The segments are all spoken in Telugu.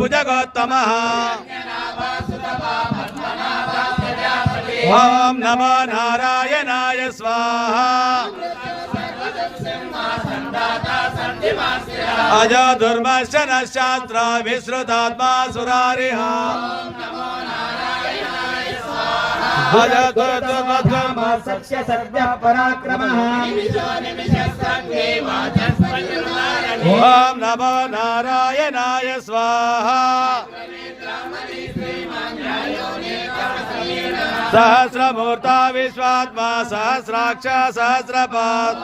భుజగోత్తమ ఓం నమో నారాయణాయ స్వాహ అజ దుర్మర్శన శాస్త్ర విశ్రుతాత్మా సురారిహ అజ దుర్మర్శన సత్య సర్వ పరాక్రమః ఓం నమో నారాయణాయ స్వాహ సహస్రమూర్త విశ్వాత్మా సహస్రాక్ష సహస్రపాత్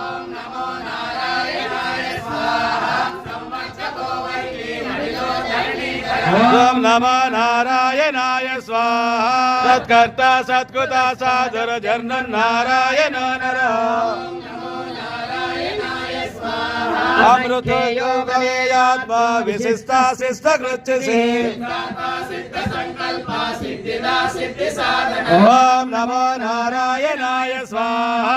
ఓం నమ నారాయణాయ స్వాహ సత్కర్త సత్కృత సాధుర జర్న నారాయణ నర అమృత యోగవేయాత్మా విశిష్ట శిష్ట కృత్యసే ఓం నమో నారాయణాయ స్వాహ.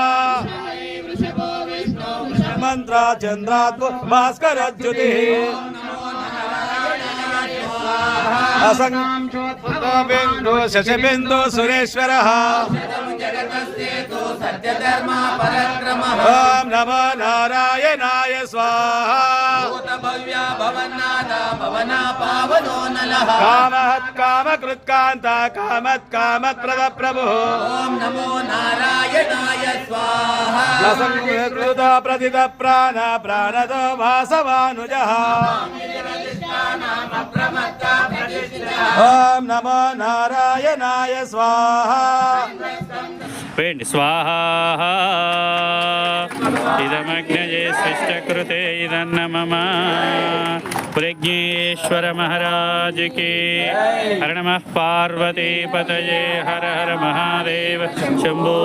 మంత్ర చంద్రాత్మ భాస్కరజ్యుతి అసంగో బిందు శశిబిందు సురేశ్వర ఓం నమో నారాయణాయ స్వాహ కామహత్ కామకృత్కాంత కామత్ కామత్ ప్రద ప్రభు నమో నారాయణాయ స్వాహ అసంకృత ప్రతిత ప్రాణ ప్రాణదో వాసవానుజ ఓం నమో నారాయణాయ స్వాహ వేయండి స్వాహ ఇదమగ్నజే శిష్టకృతే ఇదన్న మమ. ప్రజ్ఞేశ్వర మహారాజుకి హర నమ పార్వతీపతయే హర హర మహాదేవ. శంభో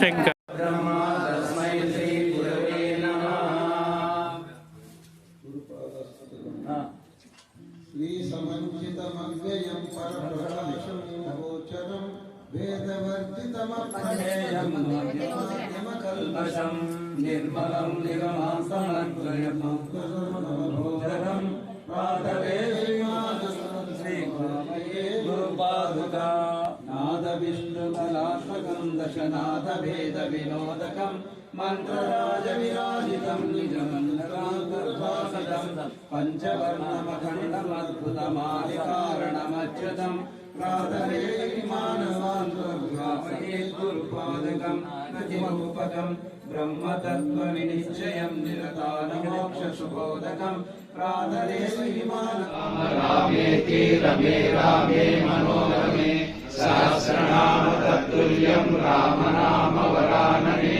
శంకర. కల్పశం నిర్మలం నిగమాసమగ్రయమోదరం ప్రాతవే గురుపాదుకా నాదబిందుకలాత్మకం దశనాథభేద వినోదకం మంత్రరాజవిరాజితం నిజమంతరాంతర్భాసితం పంచవర్ణమఖండమద్భుతమాలి కారణమచ్యుతం ప్రాతరేమి మానవాంతర్పాదకం నదిమూపకం బ్రహ్మతత్వవినిశ్చయం నిరతానమోక్షసుబోధకం ప్రాతరేమి రామే రమే రామే మనోరమే సహస్రనామతత్తుల్యం రామనామవరాననే.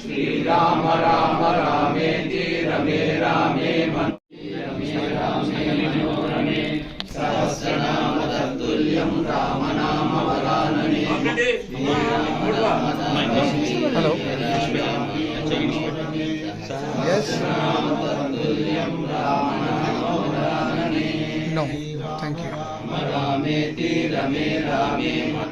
శ్రీరామ రామ రామేతి రమే రామే రమే రామే మనో Hello. Yes. No. Thank you.